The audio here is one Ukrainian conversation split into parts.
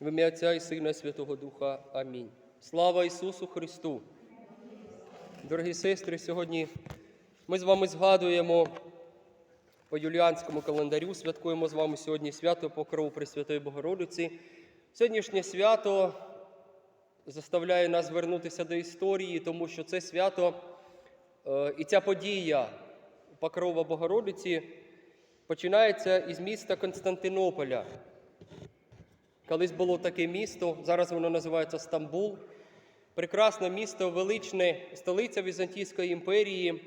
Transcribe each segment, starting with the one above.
В ім'я Отця і Сина Святого Духа. Амінь. Слава Ісусу Христу! Дорогі сестри, сьогодні ми з вами згадуємо по юліанському календарю, святкуємо з вами сьогодні свято Покрову Пресвятої Богородиці. Сьогоднішнє свято заставляє нас звернутися до історії, тому що це свято е, і ця подія Покрова Богородиці починається із міста Константинополя. Колись було таке місто, зараз воно називається Стамбул. Прекрасне місто, величне, столиця Візантійської імперії,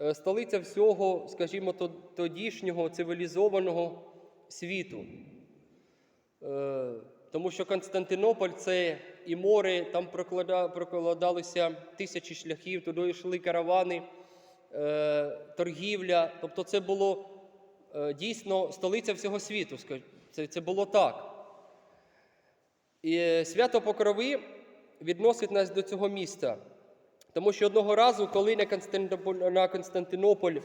е, столиця всього, скажімо, тодішнього цивілізованого світу. Е, Тому що Константинополь це і море, там прокладалися тисячі шляхів, туди йшли каравани, е, торгівля. Тобто це було дійсно столиця всього світу. Це було так. І е, свято Покрови відносить нас до цього міста. Тому що одного разу, коли на Константинополь,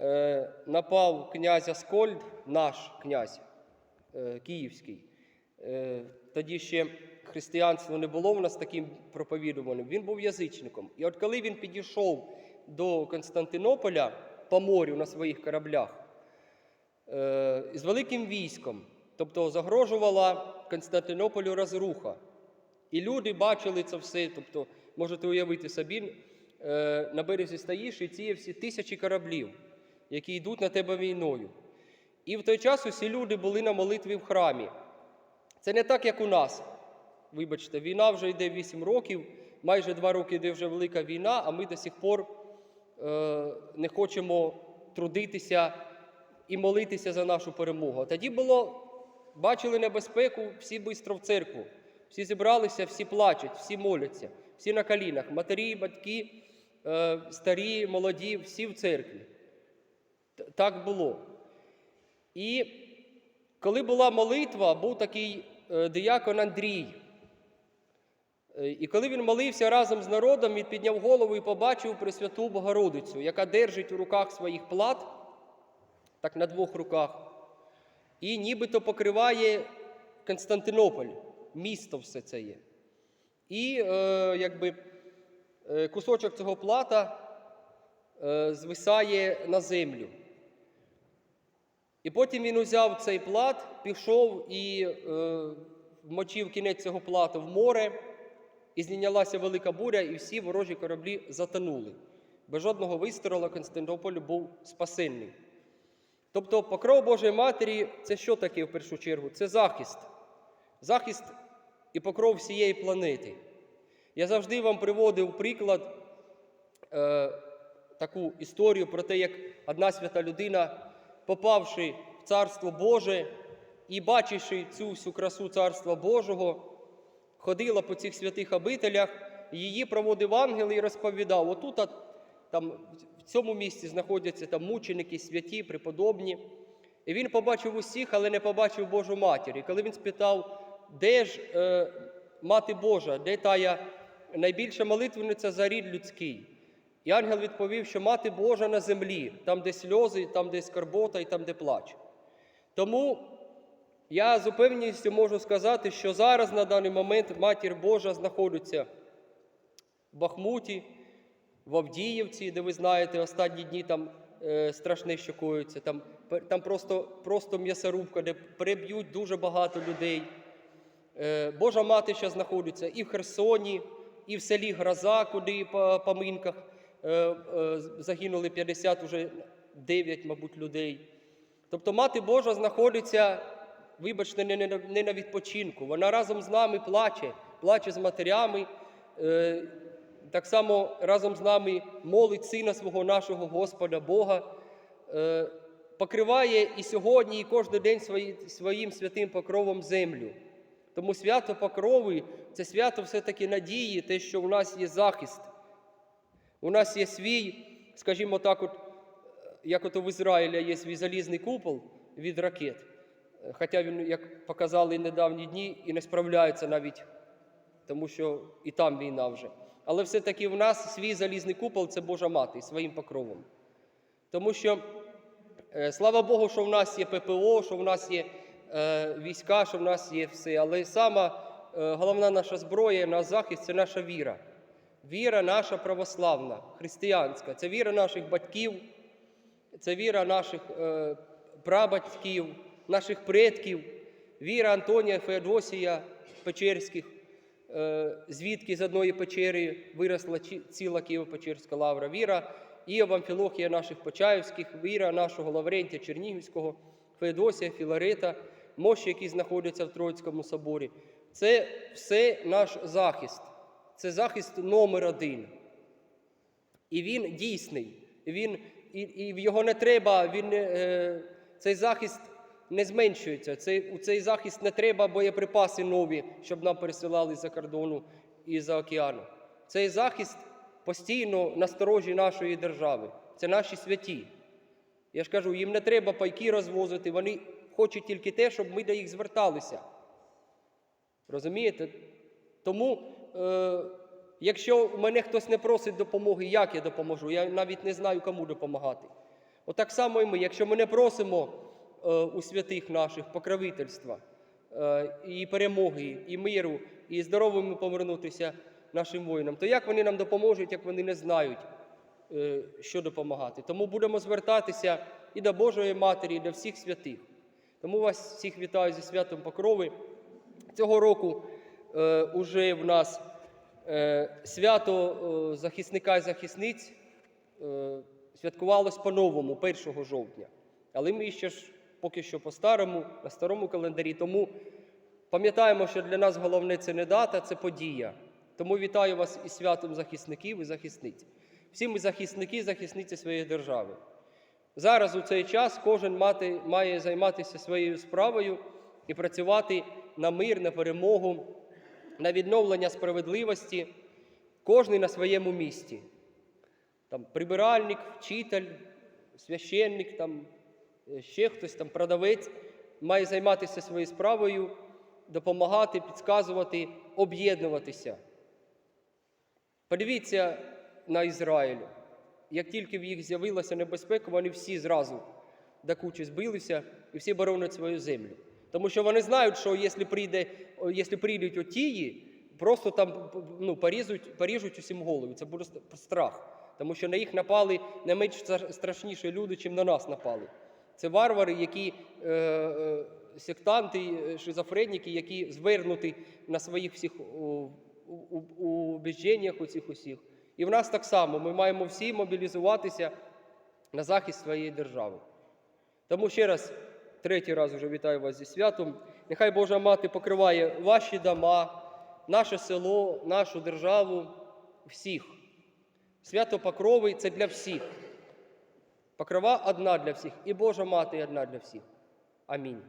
е, напав князь Аскольд, наш князь е, київський, тоді ще християнство не було в нас таким проповідуваним, він був язичником. І от коли він підійшов до Константинополя по морю на своїх кораблях, з великим військом, тобто загрожувала Константинополю розруха. І люди бачили це все, тобто можете уявити собі, е, на березі стоїш і ці всі тисячі кораблів, які йдуть на тебе війною. І в той час усі люди були на молитві в храмі. Це не так, як у нас. Вибачте, війна вже йде 8 років, майже 2 роки йде вже велика війна, а ми до сих пор е, не хочемо трудитися і молитися за нашу перемогу. Тоді було, бачили небезпеку, всі швидко в церкву. Всі зібралися, всі плачуть, всі моляться, всі на колінах. Матері, батьки, е, старі, молоді, всі в церкві. Так було. І коли була молитва, був такий е, диякон Андрій. Е, І коли він молився разом з народом, він підняв голову і побачив Пресвяту Богородицю, яка держить у руках своїх плат, так на двох руках, і нібито покриває Константинополь, місто все це є. І е, якби е, кусочок цього плата е, звисає на землю. І потім він узяв цей плат, пішов і е, вмочив кінець цього плату в море, і знялася велика буря, і всі ворожі кораблі затонули. Без жодного вистрілу Константинополь був спасенний. Тобто покров Божої Матері це що таке в першу чергу? Це захист. Захист і покров всієї планети. Я завжди вам приводив приклад е, таку історію про те, як одна свята людина, попавши в Царство Боже і бачивши цю всю красу Царства Божого, ходила по цих святих обителях, її проводив ангел і розповідав: отут там, в цьому місці знаходяться там мученики, святі, преподобні. І він побачив усіх, але не побачив Божу матір. І коли він спитав, де ж е, мати Божа, де тая найбільша молитвениця за рід людський? І ангел відповів, що мати Божа на землі, там, де сльози, там, де скарбота і там, де плач. Тому я з упевненістю можу сказати, що зараз на даний момент матір Божа знаходиться в Бахмуті, в Авдіївці, де ви знаєте, останні дні там е, страшне що коїться. Там, там просто, просто м'ясорубка, де переб'ють дуже багато людей. Е, Божа мати ще знаходиться і в Херсоні, і в селі Гроза, куди по поминках е, е, загинули 50, уже 9, мабуть, людей. Тобто мати Божа знаходиться, вибачте, не, не, не на відпочинку. Вона разом з нами плаче, плаче з матерями. Е, так само разом з нами молить Сина свого нашого Господа Бога, е, покриває і сьогодні, і кожен день своїм святим покровом землю. Тому свято покрови це свято все-таки надії, те, що у нас є захист. У нас є свій, скажімо так, от, як от в Ізраїлі є свій залізний купол від ракет. Хоча він, як показали недавні дні, і не справляється навіть, тому що і там війна вже. Але все-таки в нас свій залізний купол це Божа мати своїм покровом. Тому що, е, слава Богу, що в нас є ППО, що в нас є е, війська, що в нас є все. Але сама е, головна наша зброя на захист це наша віра. Віра наша православна, християнська. Це віра наших батьків, це віра наших е, прабатьків, наших предків, віра Антонія Феодосія Печерських, звідки з одної печери виросла ціла Києво-Печерська лавра, віра Іова Амфілохія наших Почаївських, віра нашого Лаврентія Чернігівського, Феодосія, Філарета, мощі, які знаходяться в Троїцькому соборі. Це все наш захист. Це захист номер один. І він дійсний. Він, і, і його не треба, він, е, цей захист не зменшується. Цей, у цей захист не треба боєприпаси нові, щоб нам пересилали за кордону і за океану. Цей захист постійно насторожі нашої держави. Це наші святі. Я ж кажу, їм не треба пайки розвозити, вони хочуть тільки те, щоб ми до їх зверталися. Розумієте? Тому, е, якщо мене хтось не просить допомоги, як я допоможу? Я навіть не знаю, кому допомагати. Отак само і ми, якщо ми не просимо у святих наших покровительства е, і перемоги, і миру, і здоровими повернутися нашим воїнам, то як вони нам допоможуть, як вони не знають, е, що допомагати? Тому будемо звертатися і до Божої Матері, і до всіх святих. Тому вас всіх вітаю зі святом Покрови. Цього року е, уже в нас е, свято е, захисника і захисниць е, святкувалось по-новому, 1 жовтня. Але ми ще ж поки що по-старому, на старому календарі. Тому пам'ятаємо, що для нас головне це не дата, це подія. Тому вітаю вас із святом захисників і захисниць. Всі ми захисники захисниці своєї держави. Зараз у цей час кожен мати, має займатися своєю справою і працювати на мир, на перемогу, на відновлення справедливості, кожен на своєму місці. Там, прибиральник, вчитель, священник, там, ще хтось, там, продавець має займатися своєю справою, допомагати, підказувати, об'єднуватися. Подивіться на Ізраїль. Як тільки в їх з'явилася небезпека, вони всі зразу до кучі збилися і всі боронять свою землю. Тому що вони знають, що якщо, прийде, якщо прийдуть отії, просто там ну, поріжуть, поріжуть усім голови. Це буде страх. Тому що на їх напали не менш страшніші люди, чим на нас напали. Це варвари, які е, е, сектанти, е, шизофреніки, які звернуті на своїх всіх у, у, цих усіх. І в нас так само ми маємо всі мобілізуватися на захист своєї держави. Тому ще раз, третій раз вже вітаю вас зі святом. Нехай Божа Мати покриває ваші дома, наше село, нашу державу, всіх. Свято Покрови це для всіх. Покрова одна для всіх, і Божа Мати одна для всіх. Амінь.